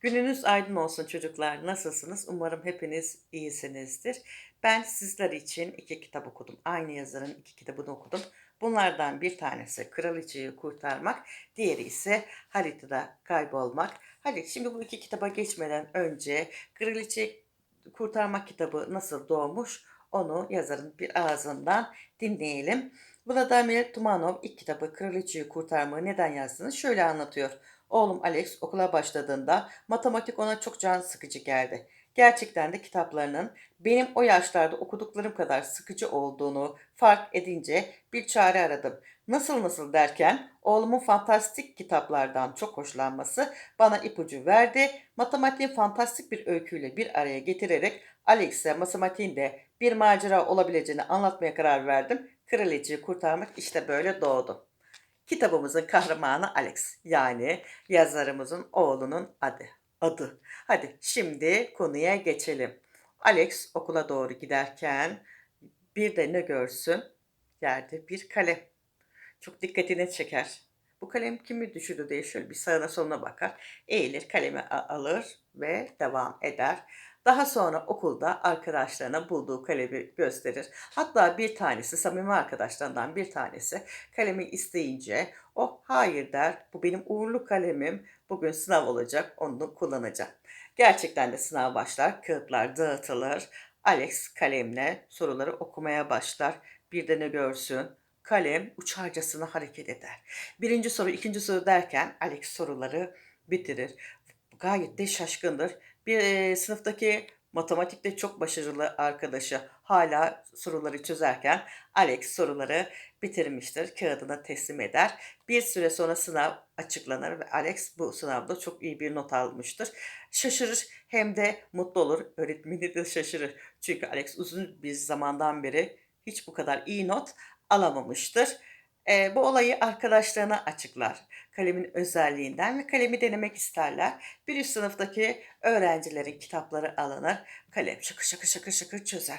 Gününüz aydın olsun çocuklar. Nasılsınız? Umarım hepiniz iyisinizdir. Ben sizler için iki kitap okudum. Aynı yazarın iki kitabını okudum. Bunlardan bir tanesi Kraliçeyi Kurtarmak, diğeri ise Haritada Kaybolmak. Hadi şimdi bu iki kitaba geçmeden önce Kraliçeyi Kurtarmak kitabı nasıl doğmuş onu yazarın bir ağzından dinleyelim. Vladimir Tumanov ilk kitabı Kraliçeyi Kurtarmayı neden yazdığını şöyle anlatıyor. Oğlum Alex okula başladığında matematik ona çok can sıkıcı geldi. Gerçekten de kitaplarının benim o yaşlarda okuduklarım kadar sıkıcı olduğunu fark edince bir çare aradım. Nasıl nasıl derken oğlumun fantastik kitaplardan çok hoşlanması bana ipucu verdi. Matematiğin fantastik bir öyküyle bir araya getirerek Alex'e matematiğin de bir macera olabileceğini anlatmaya karar verdim. Kraliçeyi kurtarmak işte böyle doğdu. Kitabımızın kahramanı Alex. Yani yazarımızın oğlunun adı. Adı. Hadi şimdi konuya geçelim. Alex okula doğru giderken bir de ne görsün? Yerde bir kalem. Çok dikkatini çeker. Bu kalem kimi düşürdü diye şöyle bir sağına soluna bakar. Eğilir kalemi alır ve devam eder. Daha sonra okulda arkadaşlarına bulduğu kalemi gösterir. Hatta bir tanesi, samimi arkadaşlarından bir tanesi kalemi isteyince o hayır der. Bu benim uğurlu kalemim. Bugün sınav olacak. Onu kullanacağım. Gerçekten de sınav başlar. Kağıtlar dağıtılır. Alex kalemle soruları okumaya başlar. Bir de ne görsün? Kalem uçarcasına hareket eder. Birinci soru, ikinci soru derken Alex soruları bitirir. Gayet de şaşkındır. Bir e, sınıftaki matematikte çok başarılı arkadaşı hala soruları çözerken Alex soruları bitirmiştir. Kağıdına teslim eder. Bir süre sonra sınav açıklanır ve Alex bu sınavda çok iyi bir not almıştır. Şaşırır hem de mutlu olur. Öğretmeni de şaşırır. Çünkü Alex uzun bir zamandan beri hiç bu kadar iyi not alamamıştır. Eee, bu olayı arkadaşlarına açıklar. Kalemin özelliğinden ve kalemi denemek isterler. Bir üst sınıftaki öğrencilerin kitapları alınır. Kalem şakır şakır şakır şakır çözer.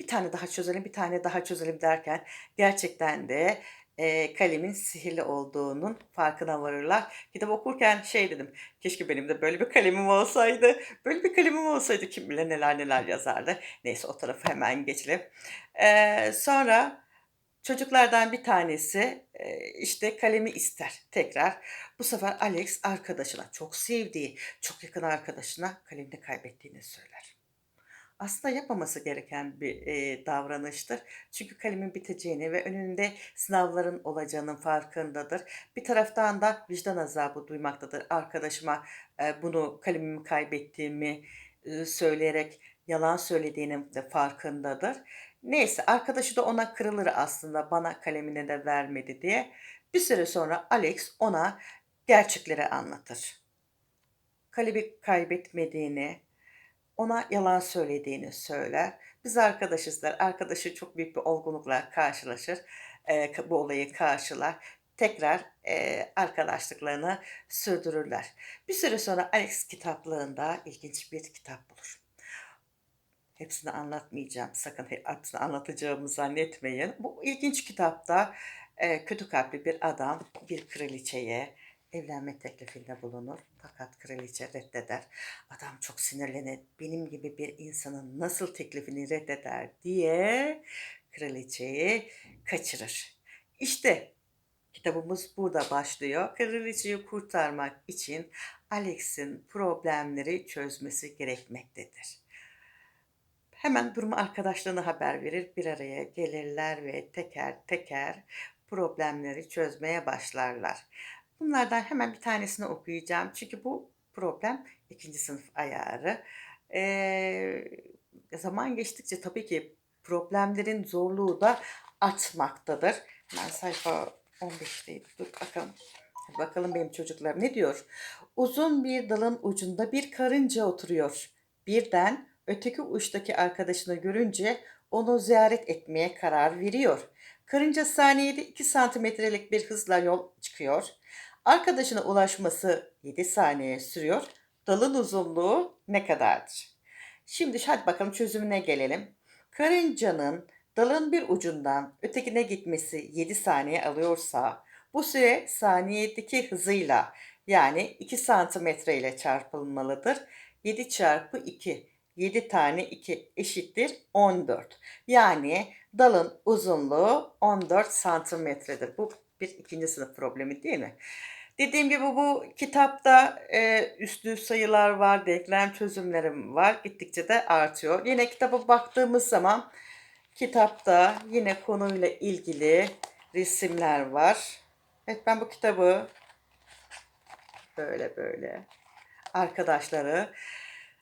Bir tane daha çözelim, bir tane daha çözelim derken gerçekten de eee, kalemin sihirli olduğunun farkına varırlar. Kitap okurken şey dedim, keşke benim de böyle bir kalemim olsaydı. Böyle bir kalemim olsaydı kim bilir neler neler yazardı. Neyse o tarafa hemen geçelim. Eee, sonra Çocuklardan bir tanesi, eee, işte kalemi ister tekrar. Bu sefer Alex arkadaşına, çok sevdiği, çok yakın arkadaşına kalemini kaybettiğini söyler. Aslında yapmaması gereken bir, eee, davranıştır. Çünkü kalemin biteceğini ve önünde sınavların olacağının farkındadır. Bir taraftan da vicdan azabı duymaktadır. Arkadaşıma, eee, bunu kalemimi kaybettiğimi, ııı, söyleyerek yalan söylediğinin de farkındadır. Neyse, arkadaşı da ona kırılır aslında bana kalemini de vermedi diye. Bir süre sonra Alex ona gerçekleri anlatır. Kalemi kaybetmediğini, ona yalan söylediğini söyler. Biz arkadaşız der. Arkadaşı çok büyük bir olgunlukla karşılaşır. Eee, bu olayı karşılar. Tekrar, eee, arkadaşlıklarını sürdürürler. Bir süre sonra Alex kitaplığında ilginç bir kitap bulur. Hepsini anlatmayacağım. Sakın he hepsini anlatacağımı zannetmeyin. Bu ilginç kitapta, eee, kötü kalpli bir adam bir kraliçeye evlenme teklifinde bulunur. Fakat kraliçe reddeder. Adam çok sinirlenir. Benim gibi bir insanın nasıl teklifini reddeder diye kraliçeyi kaçırır. İşte kitabımız burada başlıyor. Kraliçeyi kurtarmak için Alex'in problemleri çözmesi gerekmektedir. Hemen durumu arkadaşlarına haber verir, bir araya gelirler ve teker teker problemleri çözmeye başlarlar. Bunlardan hemen bir tanesini okuyacağım. Çünkü bu problem ikinci sınıf ayarı. Eee, zaman geçtikçe tabii ki problemlerin zorluğu da artmaktadır. Hemen sayfa 15'teydi. Dur bakalım. Bakalım benim çocuklar ne diyor? Uzun bir dalın ucunda bir karınca oturuyor. Birden öteki uçtaki arkadaşını görünce onu ziyaret etmeye karar veriyor. Karınca saniyede 2 santimetrelik bir hızla yol çıkıyor. Arkadaşına ulaşması 7 saniye sürüyor. Dalın uzunluğu ne kadardır? Şimdi hadi bakalım çözümüne gelelim. Karıncanın dalın bir ucundan ötekine gitmesi 7 saniye alıyorsa bu süre saniyedeki hızıyla Yani 2 santimetre ile çarpılmalıdır. 7 çarpı 2. 7 tane 2 eşittir 14. Yani dalın uzunluğu 14 santimetredir. Bu bir ikinci sınıf problemi değil mi? Dediğim gibi bu kitapta e, üslü sayılar var, denklem çözümlerim var. Gittikçe de artıyor. Yine kitaba baktığımız zaman kitapta yine konuyla ilgili resimler var. Evet ben bu kitabı böyle böyle arkadaşları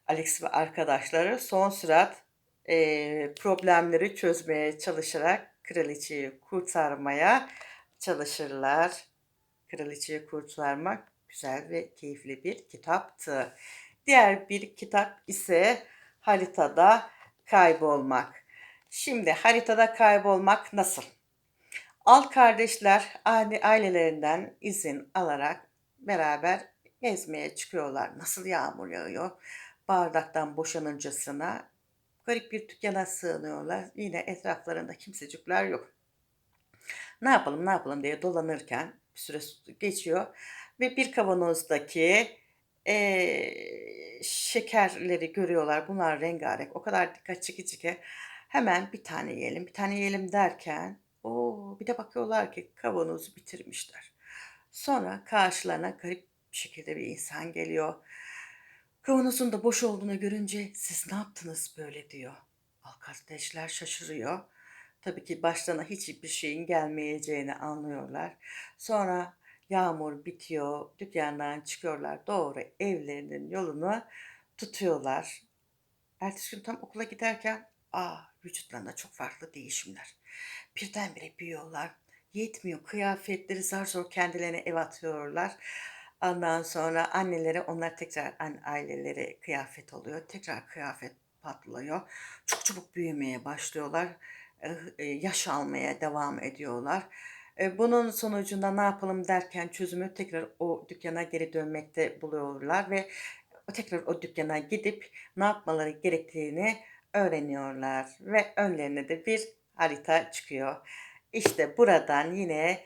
Alex ve arkadaşları son sürat e, problemleri çözmeye çalışarak kraliçeyi kurtarmaya çalışırlar. Kraliçeyi kurtarmak güzel ve keyifli bir kitaptı. Diğer bir kitap ise haritada kaybolmak. Şimdi haritada kaybolmak nasıl? Alt kardeşler aile- ailelerinden izin alarak beraber gezmeye çıkıyorlar. Nasıl yağmur yağıyor? Bardaktan boşanırcasına garip bir dükkana sığınıyorlar. Yine etraflarında kimsecikler yok. Ne yapalım ne yapalım diye dolanırken bir süre geçiyor ve bir kavanozdaki eee, şekerleri görüyorlar. Bunlar rengarenk. O kadar dikkat çekici ki hemen bir tane yiyelim, bir tane yiyelim derken o bir de bakıyorlar ki kavanozu bitirmişler. Sonra karşılarına garip bir şekilde bir insan geliyor. Kavanozun da boş olduğunu görünce siz ne yaptınız böyle diyor. Al kardeşler şaşırıyor. Tabii ki başlarına hiçbir şeyin gelmeyeceğini anlıyorlar. Sonra yağmur bitiyor, dükkandan çıkıyorlar, doğru evlerinin yolunu tutuyorlar. Ertesi gün tam okula giderken, aa vücutlarında çok farklı değişimler. Birdenbire büyüyorlar. Yetmiyor, kıyafetleri zar zor kendilerine ev atıyorlar. Ondan sonra anneleri onlar tekrar aileleri kıyafet oluyor. Tekrar kıyafet patlıyor. Çok çabuk büyümeye başlıyorlar. Eh, e, Yaş almaya devam ediyorlar. E, Bunun sonucunda ne yapalım derken çözümü tekrar o dükkana geri dönmekte buluyorlar ve tekrar o dükkana gidip ne yapmaları gerektiğini öğreniyorlar ve önlerine de bir harita çıkıyor. İşte buradan yine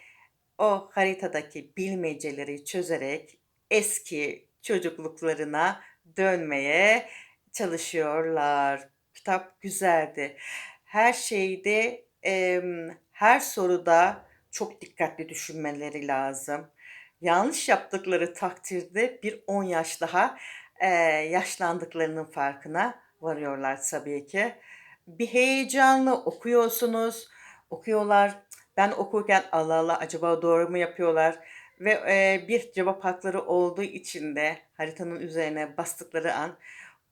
o haritadaki bilmeceleri çözerek eski çocukluklarına dönmeye çalışıyorlar. Kitap güzeldi. Her şeyde, em, her soruda çok dikkatli düşünmeleri lazım. Yanlış yaptıkları takdirde bir 10 yaş daha eee, yaşlandıklarının farkına varıyorlar tabii ki. Bir heyecanlı okuyorsunuz, okuyorlar. Ben okurken Allah Allah acaba doğru mu yapıyorlar? Ve eee, bir cevap hakları olduğu için de haritanın üzerine bastıkları an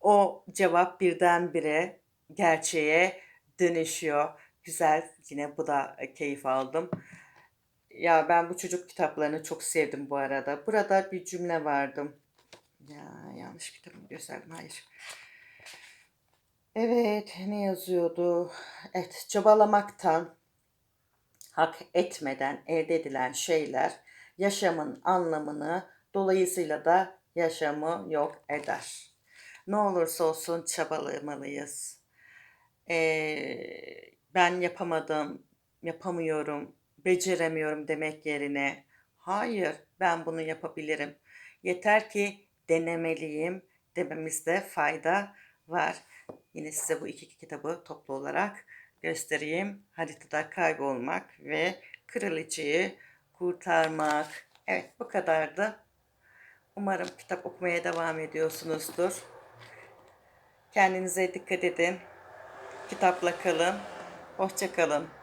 o cevap birdenbire gerçeğe dönüşüyor. Güzel, yine bu da e, keyif aldım. Ya ben bu çocuk kitaplarını çok sevdim bu arada. Burada bir cümle vardı. Ya yanlış kitabımı gösterdim. Hayır. Evet, ne yazıyordu? Evet, çabalamaktan, hak etmeden elde edilen şeyler yaşamın anlamını dolayısıyla da yaşamı yok eder. Ne olursa olsun çabalamalıyız. Ee, ben yapamadım, yapamıyorum, beceremiyorum demek yerine hayır ben bunu yapabilirim. Yeter ki denemeliyim dememizde fayda var. Yine size bu iki kitabı toplu olarak göstereyim. Haritada kaybolmak ve kraliçeyi kurtarmak. Evet bu kadardı. Umarım kitap okumaya devam ediyorsunuzdur. Kendinize dikkat edin. Kitapla kalın. Hoşça kalın.